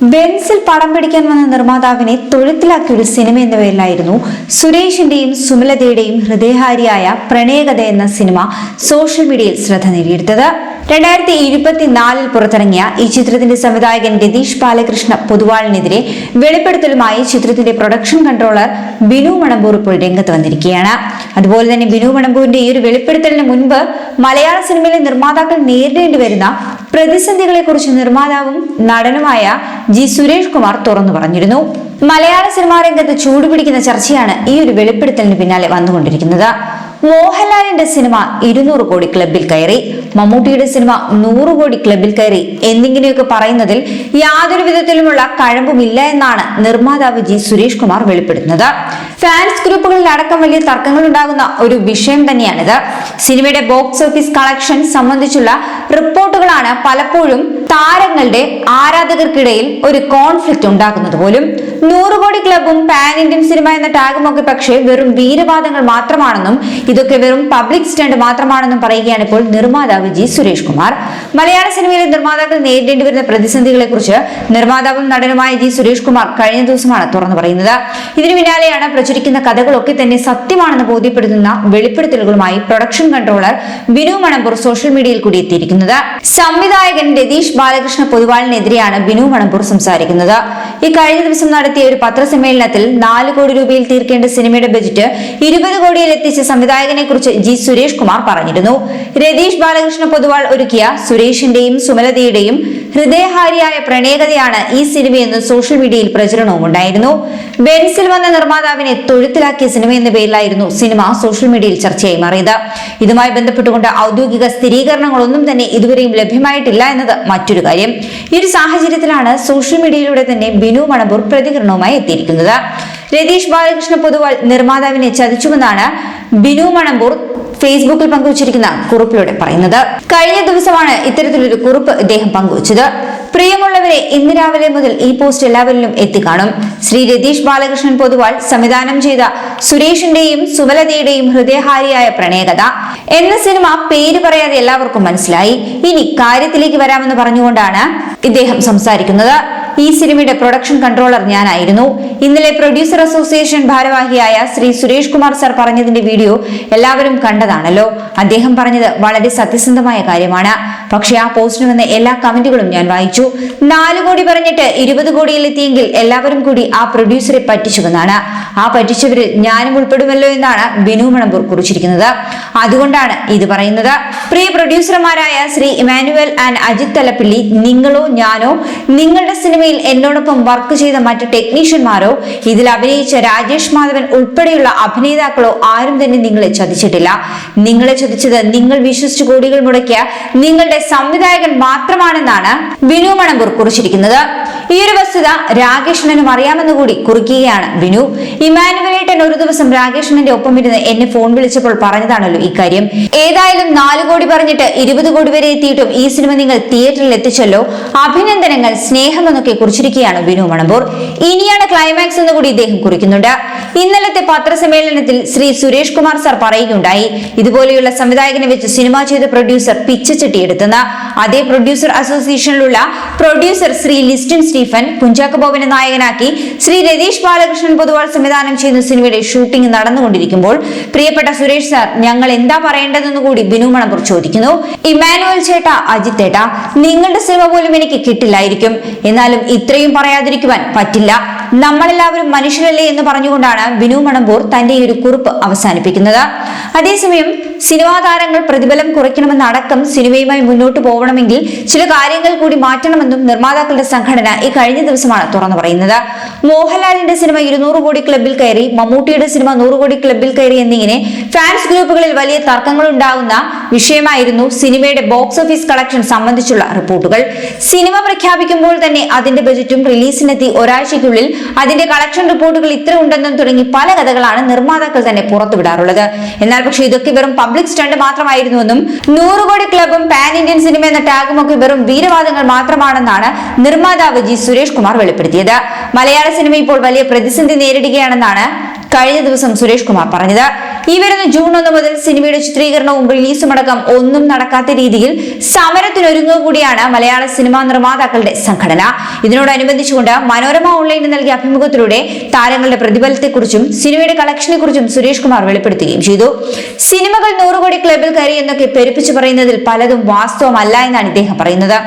ബെൻസിൽ പടം പിടിക്കാൻ വന്ന നിർമ്മാതാവിനെ തൊഴുത്തിലാക്കിയ ഒരു സിനിമ എന്ന പേരിലായിരുന്നു സുരേഷിന്റെയും സുമലതയുടെയും ഹൃദയഹാരിയായ പ്രണയകഥ എന്ന സിനിമ സോഷ്യൽ മീഡിയയിൽ ശ്രദ്ധ നേടിയെടുത്തത്. രണ്ടായിരത്തി ഇരുപത്തിനാലിൽ പുറത്തിറങ്ങിയ ഈ ചിത്രത്തിന്റെ സംവിധായകൻ രതീഷ് ബാലകൃഷ്ണ പൊതുവാളിനെതിരെ വെളിപ്പെടുത്തലുമായി ചിത്രത്തിന്റെ പ്രൊഡക്ഷൻ കൺട്രോളർ ബിനു മണമ്പൂർ ഇപ്പോൾ രംഗത്ത് വന്നിരിക്കുകയാണ്. അതുപോലെ തന്നെ ബിനു മണമ്പൂരിന്റെ ഈ ഒരു വെളിപ്പെടുത്തലിന് മുൻപ് മലയാള സിനിമയിലെ നിർമ്മാതാക്കൾ നേരിടേണ്ടി വരുന്ന പ്രതിസന്ധികളെ കുറിച്ച് നിർമ്മാതാവും നടനുമായ ജി സുരേഷ് കുമാർ തുറന്നു പറഞ്ഞിരുന്നു. മലയാള സിനിമാ രംഗത്ത് ചൂടുപിടിക്കുന്ന ചർച്ചയാണ് ഈ ഒരു വെളിപ്പെടുത്തലിന് പിന്നാലെ വന്നുകൊണ്ടിരിക്കുന്നത്. മോഹൻലാലിന്റെ സിനിമ ഇരുന്നൂറ് കോടി ക്ലബിൽ കയറി മമ്മൂട്ടിയുടെ സിനിമ നൂറ് കോടി ക്ലബിൽ കയറി എന്നിങ്ങനെയൊക്കെ പറയുന്നതിൽ യാതൊരു വിധത്തിലുമുള്ള കഴമ്പുമില്ല എന്നാണ് നിർമ്മാതാവ് ജി സുരേഷ് കുമാർ വെളിപ്പെടുത്തുന്നത്. ഫാൻസ് ഗ്രൂപ്പുകളിൽ അടക്കം വലിയ തർക്കങ്ങൾ ഉണ്ടാകുന്ന ഒരു വിഷയം തന്നെയാണിത്. സിനിമയുടെ ബോക്സ് ഓഫീസ് കളക്ഷൻ സംബന്ധിച്ചുള്ള റിപ്പോർട്ടുകളാണ് പലപ്പോഴും താരങ്ങളുടെ ആരാധകർക്കിടയിൽ ഒരു കോൺഫ്ലിക്റ്റ് ഉണ്ടാക്കുന്നത് പോലും. നൂറ് കോടി ക്ലബും പാൻ ഇന്ത്യൻ സിനിമ എന്ന ടാഗും ഒക്കെ പക്ഷേ വെറും വീരവാദങ്ങൾ മാത്രമാണെന്നും ഇതൊക്കെ വെറും പബ്ലിക് സ്റ്റണ്ട് മാത്രമാണെന്നും പറയുകയാണ് ഇപ്പോൾ നിർമ്മാതാവ് ജി സുരേഷ് കുമാർ. മലയാള സിനിമയിലെ നിർമ്മാതാക്കൾ നേരിടേണ്ടി വരുന്ന പ്രതിസന്ധികളെ കുറിച്ച് നിർമ്മാതാവും നടനുമായ ജി സുരേഷ് കുമാർ കഴിഞ്ഞ ദിവസമാണ് തുറന്നു പറയുന്നത്. ഇതിനു പിന്നാലെയാണ് പ്രചരിക്കുന്ന കഥകളൊക്കെ തന്നെ സത്യമാണെന്ന് ബോധ്യപ്പെടുത്തുന്ന വെളിപ്പെടുത്തലുകളുമായി production controller Binu Manampur social മീഡിയയിൽ കൂടി എത്തിയിരിക്കുന്നത്. സംവിധായകൻ രതീഷ് ബാലകൃഷ്ണ പൊതുവാളിനെതിരെയാണ് ബിനു മണമ്പൂർ സംസാരിക്കുന്നത്. ഈ കഴിഞ്ഞ ദിവസം നടത്തിയ ഒരു പത്രസമ്മേളനത്തിൽ നാല് കോടി രൂപയിൽ തീർക്കേണ്ട സിനിമയുടെ ബജറ്റ് ഇരുപത് കോടിയിൽ എത്തിച്ച സംവിധായകനെ കുറിച്ച് ജി സുരേഷ് കുമാർ പറഞ്ഞിരുന്നു. രതീഷ് ബാലകൃഷ്ണ പൊതുവാൾ ഒരുക്കിയ സുരേഷിന്റെയും സുമലതയുടെയും ഹൃദയഹാരിയായ പ്രണയകഥയാണ് ഈ സിനിമയെന്ന് സോഷ്യൽ മീഡിയയിൽ പ്രചരണവും ഉണ്ടായിരുന്നു ബെൻസിൽ വന്ന നിർമ്മാതാവിനെ തൊഴുത്തിലാക്കിയ സിനിമ എന്ന പേരിലായിരുന്നു സിനിമ സോഷ്യൽ മീഡിയയിൽ ചർച്ചയായി മാറിയത്. ഇതുമായി ബന്ധപ്പെട്ടുകൊണ്ട് ഔദ്യോഗിക സ്ഥിരീകരണങ്ങളൊന്നും തന്നെ ഇതുവരെയും ലഭ്യമായിട്ടില്ല എന്നത് മറ്റൊരു കാര്യം. ഈ ഒരു സാഹചര്യത്തിലാണ് സോഷ്യൽ മീഡിയയിലൂടെ തന്നെ ബിനു മണപ്പൂർ പ്രതികരണവുമായി എത്തിയിരിക്കുന്നത്. രതീഷ് ബാലകൃഷ്ണ പൊതുവാൾ നിർമ്മാതാവിനെ ചതിച്ചുവെന്നാണ് ബിനു മണമ്പൂർ ഫേസ്ബുക്കിൽ പങ്കുവച്ചിരിക്കുന്ന കുറിപ്പിലൂടെ പറയുന്നത്. കഴിഞ്ഞ ദിവസമാണ് ഇത്തരത്തിലൊരു കുറിപ്പ് ഇദ്ദേഹം പങ്കുവച്ചത്. പ്രിയമുള്ളവരെ ഇന്ന് രാവിലെ മുതൽ ഈ പോസ്റ്റ് എല്ലാവരിലും എത്തിക്കാണും. ശ്രീ രതീഷ് ബാലകൃഷ്ണൻ പൊതുവാൾ സംവിധാനം ചെയ്ത സുരേഷിന്റെയും സുമലതയുടെയും ഹൃദയഹാരിയായ പ്രണയകഥ. എന്ന സിനിമ പേര് പറയാതെ എല്ലാവർക്കും മനസ്സിലായി. ഇനി കാര്യത്തിലേക്ക് വരാമെന്ന് പറഞ്ഞുകൊണ്ടാണ് ഇദ്ദേഹം സംസാരിക്കുന്നത്. ഈ സിനിമയുടെ പ്രൊഡക്ഷൻ കൺട്രോളർ ഞാനായിരുന്നു. ഇന്നലെ പ്രൊഡ്യൂസർ അസോസിയേഷൻ ഭാരവാഹിയായ ശ്രീ സുരേഷ് കുമാർ സർ പറഞ്ഞതിന്റെ വീഡിയോ എല്ലാവരും കണ്ടതാണല്ലോ. അദ്ദേഹം പറഞ്ഞത് വളരെ സത്യസന്ധമായ കാര്യമാണ്. പക്ഷെ ആ പോസ്റ്റിന് വന്ന എല്ലാ കമന്റുകളും ഞാൻ വായിച്ചു. നാല് കോടി പറഞ്ഞിട്ട് ഇരുപത് കോടിയിൽ എത്തിയെങ്കിൽ എല്ലാവരും കൂടി ആ പ്രൊഡ്യൂസറെ പറ്റിച്ചുവെന്നാണ്. ആ പറ്റിച്ചവരിൽ ഞാനും ഉൾപ്പെടുമല്ലോ എന്നാണ് ബിനു മണമ്പൂർ കുറിച്ചിരിക്കുന്നത്. അതുകൊണ്ടാണ് ഇത് പറയുന്നത്. പ്രിയ പ്രൊഡ്യൂസർമാരായ ശ്രീ ഇമാനുവൽ ആൻഡ് അജിത് തലപ്പിള്ളി നിങ്ങളോ ഞാനോ നിങ്ങളുടെ സിനിമയിൽ എന്നോടൊപ്പം വർക്ക് ചെയ്ത മറ്റ് ടെക്നീഷ്യന്മാരോ ഇതിൽ അഭിനയിച്ച രാജേഷ് മാധവൻ ഉൾപ്പെടെയുള്ള അഭിനേതാക്കളോ ആരും തന്നെ നിങ്ങളെ ചതിച്ചിട്ടില്ല. നിങ്ങളെ ചതിച്ചത് നിങ്ങൾ വിശ്വസിച്ച് കോടികൾ മുടക്കിയ നിങ്ങളുടെ സംവിധായകൻ മാത്രമാണെന്നാണ് വിനു മണമ്പൂർ കുറിച്ചിരിക്കുന്നത്. ഈ ഒരു വസ്തുത രാകേഷ്ണനും അറിയാമെന്ന് കൂടി കുറിക്കുകയാണ് വിനു. ഇമാനുവലേട്ടൻ ഒരു ദിവസം രാകേഷ്ണന്റെ ഒപ്പം ഇരുന്ന് എന്നെ ഫോൺ വിളിച്ചപ്പോൾ പറഞ്ഞതാണല്ലോ ഇക്കാര്യം. ഏതായാലും നാല് കോടി പറഞ്ഞിട്ട് ഇരുപത് കോടി വരെ എത്തിയിട്ടും ഈ സിനിമ നിങ്ങൾ തിയേറ്ററിൽ എത്തിച്ചല്ലോ. അഭിനന്ദനങ്ങൾ സ്നേഹം എന്നൊക്കെ കുറിച്ചിരിക്കുകയാണ് വിനു മണമ്പൂർ. ഇനിയാണ് ക്ലൈമാക്സ് എന്ന് കൂടി ഇദ്ദേഹം കുറിക്കുന്നുണ്ട്. ഇന്നലത്തെ പത്രസമ്മേളനത്തിൽ ശ്രീ സുരേഷ് കുമാർ സാർ പറയുകയുണ്ടായി. ഇതുപോലെയുള്ള സംവിധായകനെ വെച്ച് സിനിമ ചെയ്ത പ്രൊഡ്യൂസർ പിച്ചച്ചട്ടിയെടുത്തെന്ന് അതേ പ്രൊഡ്യൂസർ അസോസിയേഷനിലുള്ള പ്രൊഡ്യൂസർ ശ്രീ ലിസ്റ്റിൻ സ്റ്റീഫൻ കുഞ്ചാക്ക ബോബനെ നായകനാക്കി ശ്രീ രതീഷ് ബാലകൃഷ്ണൻ പൊതുവാൾ സംവിധാനം ചെയ്യുന്ന സിനിമയുടെ ഷൂട്ടിംഗ് നടന്നുകൊണ്ടിരിക്കുമ്പോൾ പ്രിയപ്പെട്ട സുരേഷ് സാർ ഞങ്ങൾ എന്താ പറയേണ്ടതെന്ന് കൂടി ബിനു മണപ്പൂർ ചോദിക്കുന്നു. ഇമാനുവൽ ചേട്ട അജിത് ഏട്ട നിങ്ങളുടെ സിനിമ പോലും എനിക്ക് കിട്ടില്ലായിരിക്കും. എന്നാലും ഇത്രയും പറയാതിരിക്കുവാൻ പറ്റില്ല. നമ്മളെല്ലാവരും മനുഷ്യരല്ലേ എന്ന് പറഞ്ഞുകൊണ്ടാണ് ബിനു മണമ്പൂർ തന്റെ ഈ ഒരു കുറിപ്പ് അവസാനിപ്പിക്കുന്നത്. അതേസമയം സിനിമാ താരങ്ങൾ പ്രതിഫലം കുറയ്ക്കണമെന്നടക്കം സിനിമയുമായി മുന്നോട്ട് പോകണമെങ്കിൽ ചില കാര്യങ്ങൾ കൂടി മാറ്റണമെന്നും നിർമ്മാതാക്കളുടെ സംഘടന ഈ കഴിഞ്ഞ ദിവസമാണ് തുറന്നു പറയുന്നത്. മോഹൻലാലിന്റെ സിനിമ ഇരുന്നൂറ് കോടി ക്ലബിൽ കയറി മമ്മൂട്ടിയുടെ സിനിമ നൂറ് കോടി ക്ലബിൽ കയറി എന്നിങ്ങനെ ഫാൻസ് ഗ്രൂപ്പുകളിൽ വലിയ തർക്കങ്ങൾ ഉണ്ടാകുന്ന വിഷയമായിരുന്നു സിനിമയുടെ ബോക്സ് ഓഫീസ് കളക്ഷൻ സംബന്ധിച്ചുള്ള റിപ്പോർട്ടുകൾ. സിനിമ പ്രഖ്യാപിക്കുമ്പോൾ തന്നെ അതിന്റെ ബജറ്റും റിലീസിനെത്തി ഒരാഴ്ചയ്ക്കുള്ളിൽ അതിന്റെ കളക്ഷൻ റിപ്പോർട്ടുകൾ ഇത്ര ഉണ്ടെന്നും തുടങ്ങി പല കഥകളാണ് നിർമ്മാതാക്കൾ തന്നെ പുറത്തുവിടാറുള്ളത്. എന്നാൽ പക്ഷേ ഇതൊക്കെ വെറും പബ്ലിക് സ്റ്റണ്ട് മാത്രമായിരുന്നുവെന്നും നൂറ് കോടി ക്ലബും പാൻ ഇന്ത്യൻ സിനിമ എന്ന ടാഗും ഒക്കെ വെറും വീരവാദങ്ങൾ മാത്രമാണെന്നാണ് നിർമ്മാതാവ് ജി സുരേഷ് കുമാർ വെളിപ്പെടുത്തിയത്. മലയാള സിനിമ ഇപ്പോൾ വലിയ പ്രതിസന്ധി നേരിടുകയാണെന്നാണ് കഴിഞ്ഞ ദിവസം സുരേഷ് കുമാർ പറഞ്ഞത്. ഈ വരുന്ന ജൂൺ ഒന്ന് മുതൽ സിനിമയുടെ ചിത്രീകരണവും റിലീസും അടക്കം ഒന്നും നടക്കാത്ത രീതിയിൽ സമരത്തിനൊരുങ്ങുക കൂടിയാണ് മലയാള സിനിമാ നിർമ്മാതാക്കളുടെ സംഘടന. ഇതിനോടനുബന്ധിച്ചുകൊണ്ട് മനോരമ ഓൺലൈനിൽ നൽകിയ അഭിമുഖത്തിലൂടെ താരങ്ങളുടെ പ്രതിഫലത്തെക്കുറിച്ചും സിനിമയുടെ കളക്ഷനെ കുറിച്ചും സുരേഷ് കുമാർ വെളിപ്പെടുത്തുകയും ചെയ്തു. സിനിമകൾ നൂറുകോടി ക്ലബിൽ കയറി എന്നൊക്കെ പെരുപ്പിച്ചു പറയുന്നതിൽ പലതും വാസ്തവമല്ല എന്നാണ് ഇദ്ദേഹം പറയുന്നത്.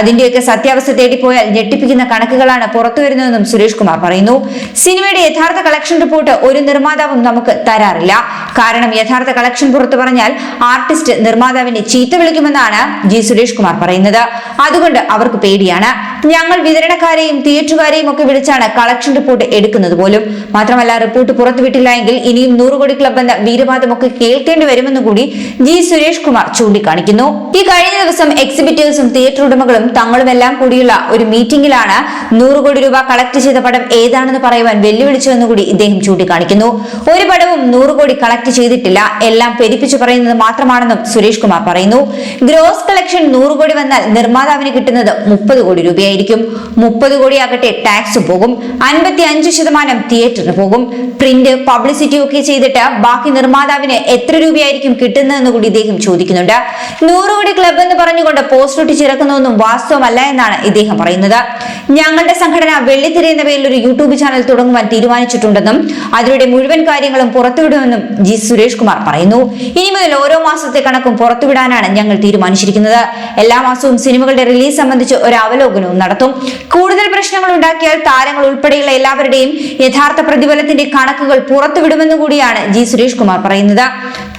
അതിന്റെയൊക്കെ സത്യാവസ്ഥ തേടിപ്പോയാൽ ഞെട്ടിപ്പിക്കുന്ന കണക്കുകളാണ് പുറത്തുവരുന്നതെന്നും സുരേഷ് കുമാർ പറയുന്നു. സിനിമയുടെ യഥാർത്ഥ കളക്ഷൻ റിപ്പോർട്ട് ഒരു നിർമ്മാതാവും നമുക്ക് തരാറില്ല. കാരണം യഥാർത്ഥ കളക്ഷൻ പുറത്തു പറഞ്ഞാൽ ആർട്ടിസ്റ്റ് നിർമ്മാതാവിനെ ചീത്ത വിളിക്കുമെന്നാണ് ജി സുരേഷ് കുമാർ പറയുന്നത്. അതുകൊണ്ട് അവർക്ക് പേടിയാണ്. ഞങ്ങൾ വിതരണക്കാരെയും തിയേറ്ററുകാരെയും ഒക്കെ വിളിച്ചാണ് കളക്ഷൻ റിപ്പോർട്ട് എടുക്കുന്നത് പോലും. മാത്രമല്ല റിപ്പോർട്ട് പുറത്തുവിട്ടില്ല എങ്കിൽ ഇനിയും നൂറ് കോടി ക്ലബ് എന്ന വീരവാദമൊക്കെ കേൾക്കേണ്ടി വരുമെന്ന് കൂടി ജി. സുരേഷ് കുമാർ ചൂണ്ടിക്കാണിക്കുന്നു. ഈ കഴിഞ്ഞ ദിവസം എക്സിബിറ്റേഴ്സും തിയേറ്റർ ഉടമകളും തങ്ങളുമെല്ലാം കൂടിയുള്ള ഒരു മീറ്റിംഗിലാണ് നൂറ് കോടി രൂപ കളക്ട് ചെയ്ത പടം ഏതാണെന്ന് പറയുവാൻ വെല്ലുവിളിച്ചുവെന്ന് കൂടി ഇദ്ദേഹം ചൂണ്ടിക്കാണിക്കുന്നു. ഒരു പടവും നൂറ് കോടി കളക്ട് ചെയ്തിട്ടില്ല. എല്ലാം പെരുപ്പിച്ചു പറയുന്നത് മാത്രമാണെന്നും സുരേഷ് കുമാർ പറയുന്നു. ഗ്രോസ് കളക്ഷൻ നൂറ് കോടി വന്നാൽ നിർമ്മാതാവിന് കിട്ടുന്നത് മുപ്പത് കോടി രൂപയായിരിക്കും മുപ്പത് കോടി ആകട്ടെ ടാക്സ് പോകും. അൻപത്തി അഞ്ച് ശതമാനം തിയേറ്ററിന് പോകും. പ്രിന്റ് പബ്ലിസിറ്റി ഒക്കെ ചെയ്തിട്ട് ബാക്കി നിർമ്മാതാവിന് എത്ര രൂപയായിരിക്കും കിട്ടുന്നതെന്ന് കൂടി ഇദ്ദേഹം ചോദിക്കുന്നുണ്ട്. നൂറ് കോടി ക്ലബ് എന്ന് പറഞ്ഞുകൊണ്ട് പോസ്റ്റ് ഒട്ടിച്ചിറക്കുന്നതൊന്നും വാസ്തവമല്ല എന്നാണ് ഇദ്ദേഹം പറയുന്നത്. ഞങ്ങളുടെ സംഘടന വെള്ളിത്തിര എന്ന പേരിൽ ഒരു യൂട്യൂബ് ചാനൽ തുടങ്ങുവാൻ തീരുമാനിച്ചിട്ടുണ്ടെന്നും അതിലൂടെ മുഴുവൻ കാര്യങ്ങളും പുറത്തുവിടുമെന്നും ജി സുരേഷ് കുമാർ പറയുന്നു. ഇനി മുതൽ ഓരോ മാസത്തെ കണക്കും പുറത്തുവിടാനാണ് ഞങ്ങൾ തീരുമാനിച്ചിരിക്കുന്നത്. എല്ലാ മാസവും സിനിമകളുടെ റിലീസ് സംബന്ധിച്ച് ഒരു അവലോകനവും നടത്തും. കൂടുതൽ പ്രശ്നങ്ങൾ ഉണ്ടാക്കിയാൽ താരങ്ങൾ ഉൾപ്പെടെയുള്ള എല്ലാവരുടെയും യഥാർത്ഥ പ്രതിഫലത്തിന്റെ കണക്കുകൾ പുറത്തുവിടുമെന്നു കൂടിയാണ് ജി സുരേഷ് കുമാർ പറയുന്നത്.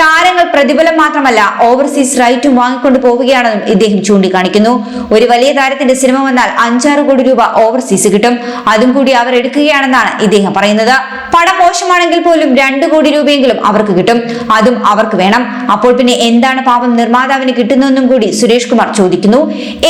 താരങ്ങൾ പ്രതിഫലം മാത്രമല്ല ഓവർസീസ് റൈറ്റും വാങ്ങിക്കൊണ്ട് പോവുകയാണെന്നും ഇദ്ദേഹം ചൂണ്ടിക്കാണിക്കുന്നു. ഒരു വലിയ താരത്തിന്റെ സിനിമ വന്നാൽ അഞ്ചാറ് കോടി രൂപ ഓവർസീസ് കിട്ടും. അതും കൂടി അവർ എടുക്കുകയാണെന്നാണ് ഇദ്ദേഹം പറയുന്നത്. പടം മോശമാണെങ്കിൽ പോലും രണ്ട് കോടി രൂപയെങ്കിലും അവർക്ക് കിട്ടും. അതും അവർക്ക് വേണം. അപ്പോൾ പിന്നെ എന്താണ് പാപം നിർമ്മാതാവിന് കിട്ടുന്നതെന്നും കൂടി സുരേഷ് കുമാർ ചോദിക്കുന്നു.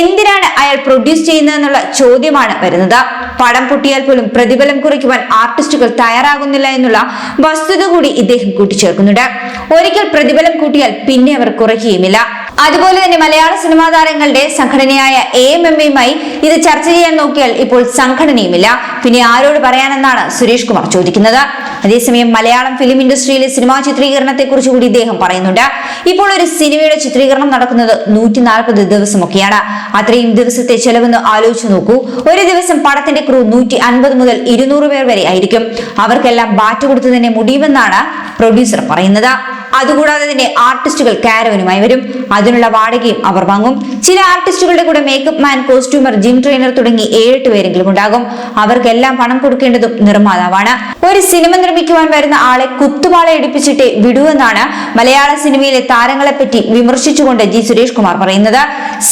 എന്തിനാണ് അയാൾ പ്രൊഡ്യൂസ് ചെയ്യുന്നതെന്നുള്ള ചോദ്യമാണ് വരുന്നത്. പടം പൊട്ടിയാൽ പോലും പ്രതിഫലം കുറയ്ക്കുവാൻ ആർട്ടിസ്റ്റുകൾ തയ്യാറാകുന്നില്ല എന്നുള്ള വസ്തുത കൂടി ഇദ്ദേഹം കൂട്ടിച്ചേർക്കുന്നുണ്ട്. ഒരിക്കൽ പ്രതിഫലം കൂട്ടിയാൽ പിന്നെ അവർ കുറയ്ക്കുകയുമില്ല. അതുപോലെ തന്നെ മലയാള സിനിമാ താരങ്ങളുടെ സംഘടനയായ എ എം എം എയുമായി ഇത് ചർച്ച ചെയ്യാൻ നോക്കിയാൽ ഇപ്പോൾ സംഘടനയുമില്ല. പിന്നെ ആരോട് പറയാനെന്നാണ് സുരേഷ് കുമാർ ചോദിക്കുന്നത്. അതേസമയം മലയാളം ഫിലിം ഇൻഡസ്ട്രിയിലെ സിനിമാ ചിത്രീകരണത്തെ കുറിച്ച് കൂടി ഇദ്ദേഹം പറയുന്നുണ്ട്. ഇപ്പോൾ ഒരു സിനിമയുടെ ചിത്രീകരണം നടക്കുന്നത് നൂറ്റി നാൽപ്പത് ദിവസമൊക്കെയാണ്. അത്രയും ദിവസത്തെ ചെലവെന്ന് ആലോചിച്ചു നോക്കൂ. ഒരു ദിവസം പടത്തിന്റെ ക്രൂ നൂറ്റി അൻപത് മുതൽ ഇരുന്നൂറ് പേർ വരെ ആയിരിക്കും. അവർക്കെല്ലാം ബാറ്റ് കൊടുത്തു തന്നെ മുടിയുമെന്നാണ് പ്രൊഡ്യൂസർ പറയുന്നത്. അതുകൂടാതെ തന്നെ ആർട്ടിസ്റ്റുകൾ കാരവനുമായി വരും. അതിനുള്ള വാടകയും അവർ വാങ്ങും. ചില ആർട്ടിസ്റ്റുകളുടെ കൂടെ makeup man costumer gym trainer തുടങ്ങി ഏഴെട്ട് പേരെങ്കിലും ഉണ്ടാകും. അവർക്കെല്ലാം പണം കൊടുക്കേണ്ടതും നിർമ്മാതാവാണ്. ഒരു സിനിമ നിർമ്മിക്കുവാൻ വരുന്ന ആളെ കുത്തുപാള എടുപ്പിച്ചിട്ട് വിടുവെന്നാണ് മലയാള സിനിമയിലെ താരങ്ങളെ പറ്റി വിമർശിച്ചുകൊണ്ട് ജി സുരേഷ് കുമാർ പറയുന്നത്.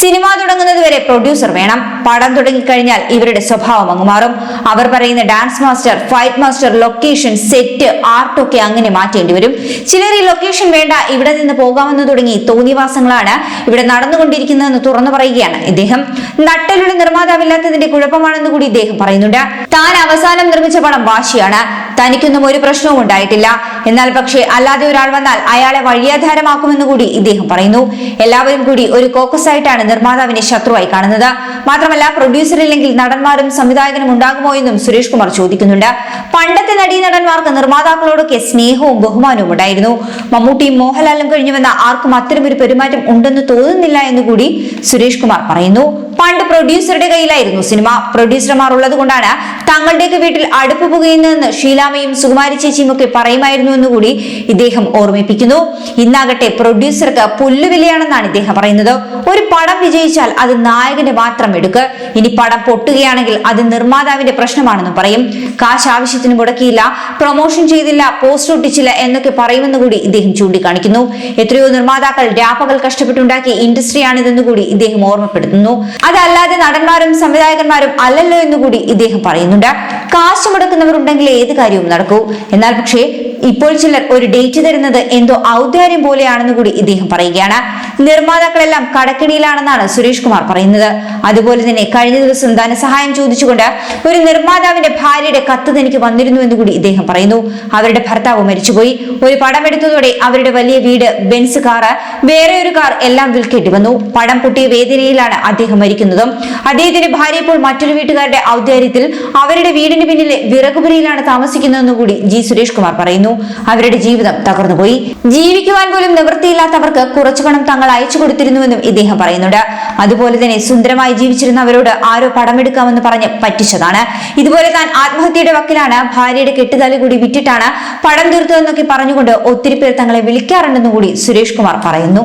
സിനിമ തുടങ്ങുന്നത് വരെ പ്രൊഡ്യൂസർ വേണം. പടം തുടങ്ങിക്കഴിഞ്ഞാൽ ഇവരുടെ സ്വഭാവം അങ്ങ് മാറും. അവർ പറയുന്ന dance master fight master location set ആർട്ടൊക്കെ അങ്ങനെ മാറ്റേണ്ടി വരും. ചിലർ ഈ ലൊക്കേഷൻ വേണ്ട ഇവിടെ നിന്ന് പോകാമെന്ന് തുടങ്ങി തോന്നിവാസങ്ങളാണ് ഇവിടെ നടന്നുകൊണ്ടിരിക്കുന്നതെന്ന് തുറന്നു പറയുകയാണ് ഇദ്ദേഹം. നട്ടലുള്ള നിർമ്മാതാവില്ലാത്തതിന്റെ കുഴപ്പമാണെന്ന് കൂടി ഇദ്ദേഹം പറയുന്നുണ്ട്. താൻ അവസാനം നിർമ്മിച്ച പടം വാശിയാണ്. തനിക്കൊന്നും ഒരു പ്രശ്നവും ഉണ്ടായിട്ടില്ല. എന്നാൽ പക്ഷേ അല്ലാതെ ഒരാൾ വന്നാൽ അയാളെ വഴിയാധാരമാക്കുമെന്ന് കൂടി ഇദ്ദേഹം പറയുന്നു. എല്ലാവരും കൂടി ഒരു കോക്കസ് ആയിട്ടാണ് നിർമ്മാതാവിനെ ശത്രുവായി കാണുന്നത്. മാത്രമല്ല പ്രൊഡ്യൂസർ ഇല്ലെങ്കിൽ നടന്മാരും സംവിധായകനും ഉണ്ടാകുമോ എന്നും സുരേഷ് കുമാർ ചോദിക്കുന്നുണ്ട്. പണ്ടത്തെ നടീനടന്മാർക്ക് നിർമ്മാതാക്കളോടൊക്കെ സ്നേഹവും ബഹുമാനവും ഉണ്ടായിരുന്നു. മമ്മൂട്ടിയും മോഹൻലാലും കഴിഞ്ഞുവെന്ന ആർക്കും അത്തരമൊരു പെരുമാറ്റം ഉണ്ടെന്ന് തോന്നുന്നില്ല എന്ന് കൂടി സുരേഷ് കുമാർ പറയുന്നു. പണ്ട് പ്രൊഡ്യൂസറുടെ കയ്യിലായിരുന്നു സിനിമ. പ്രൊഡ്യൂസർമാർ ഉള്ളത് കൊണ്ടാണ് തങ്ങളുടെയൊക്കെ വീട്ടിൽ അടുപ്പ് പുകയുന്നതെന്ന് ഷീലാമയും സുകുമാരി ചേച്ചിയും ഒക്കെ പറയുമായിരുന്നു എന്ന് കൂടി ഇദ്ദേഹം ഓർമ്മിപ്പിക്കുന്നു. ഇന്നാകട്ടെ പ്രൊഡ്യൂസർക്ക് പുല്ലുവിലയാണെന്നാണ് ഇദ്ദേഹം പറയുന്നത്. ഒരു പടം വിജയിച്ചാൽ അത് നായകന്റെ മാത്രം എടുക്ക്. ഇനി പടം പൊട്ടുകയാണെങ്കിൽ അത് നിർമ്മാതാവിന്റെ പ്രശ്നമാണെന്ന് പറയും. കാശ് ആവശ്യത്തിന് മുടക്കിയില്ല പ്രൊമോഷൻ ചെയ്തില്ല പോസ്റ്റ് ഒട്ടിച്ചില്ല എന്നൊക്കെ പറയുമെന്ന് കൂടി ഇദ്ദേഹം ചൂണ്ടിക്കാണിക്കുന്നു. എത്രയോ നിർമ്മാതാക്കൾ രാപ്പകൽ കഷ്ടപ്പെട്ടുണ്ടാക്കിയ ഇൻഡസ്ട്രിയാണിതെന്ന് കൂടി ഇദ്ദേഹം ഓർമ്മപ്പെടുത്തുന്നു. അതല്ലാതെ നടന്മാരും സംവിധായകന്മാരും അല്ലല്ലോ എന്ന് കൂടി ഇദ്ദേഹം പറയുന്നുണ്ട്. കാശ് മുടക്കുന്നവർ ഉണ്ടെങ്കിൽ ഏത് കാര്യവും നടക്കൂ. എന്നാൽ പക്ഷേ ഇപ്പോൾ ചിലർ ഒരു ഡേറ്റ് തരുന്നത് എന്തോ ഔദാര്യം പോലെയാണെന്ന് കൂടി ഇദ്ദേഹം പറയുകയാണ്. നിർമ്മാതാക്കളെല്ലാം കടക്കിണിയിലാണെന്നാണ് സുരേഷ് കുമാർ പറയുന്നത്. അതുപോലെ തന്നെ കഴിഞ്ഞ ദിവസം ധനസഹായം ചോദിച്ചുകൊണ്ട് ഒരു നിർമ്മാതാവിന്റെ ഭാര്യയുടെ കത്ത് തനിക്ക് വന്നിരുന്നു എന്ന് കൂടി ഇദ്ദേഹം പറയുന്നു. അവരുടെ ഭർത്താവ് മരിച്ചുപോയി. ഒരു പടം എടുത്തതോടെ അവരുടെ വലിയ വീട് ബെൻസ് കാറ് വേറെ ഒരു കാർ എല്ലാം വിൽക്കേണ്ടി വന്നു. പടം പൊട്ടിയ വേദനയിലാണ് അദ്ദേഹം മരിക്കുന്നതും അദ്ദേഹത്തിന്റെ ഭാര്യ ഇപ്പോൾ മറ്റൊരു വീട്ടുകാരുടെ ഔദാര്യത്തിൽ അവരുടെ വീടിന് പിന്നിലെ വിറകുപുരയിലാണ് താമസിക്കുന്നതെന്ന് കൂടി ജി സുരേഷ് കുമാർ പറയുന്നു. അവരുടെ ജീവിതം തകർന്നുപോയി. ജീവിക്കുവാൻ പോലും നിവൃത്തിയില്ലാത്തവർക്ക് കുറച്ചു പണം തങ്ങൾ അയച്ചു കൊടുത്തിരുന്നുവെന്നും ഇദ്ദേഹം പറയുന്നുണ്ട്. അതുപോലെ തന്നെ സുന്ദരമായി ജീവിച്ചിരുന്ന അവരോട് ആരോ പടമെടുക്കാമെന്ന് പറഞ്ഞ് പറ്റിച്ചതാണ്. ഇതുപോലെ താൻ ആത്മഹത്യയുടെ വക്കിലാണ് ഭാര്യയുടെ കെട്ടുതാലി കൂടി വിറ്റിട്ടാണ് പടം തീർത്തതെന്നൊക്കെ പറഞ്ഞുകൊണ്ട് ഒത്തിരി പേർ തങ്ങളെ വിളിക്കാറുണ്ടെന്നും കൂടി സുരേഷ് കുമാർ പറയുന്നു.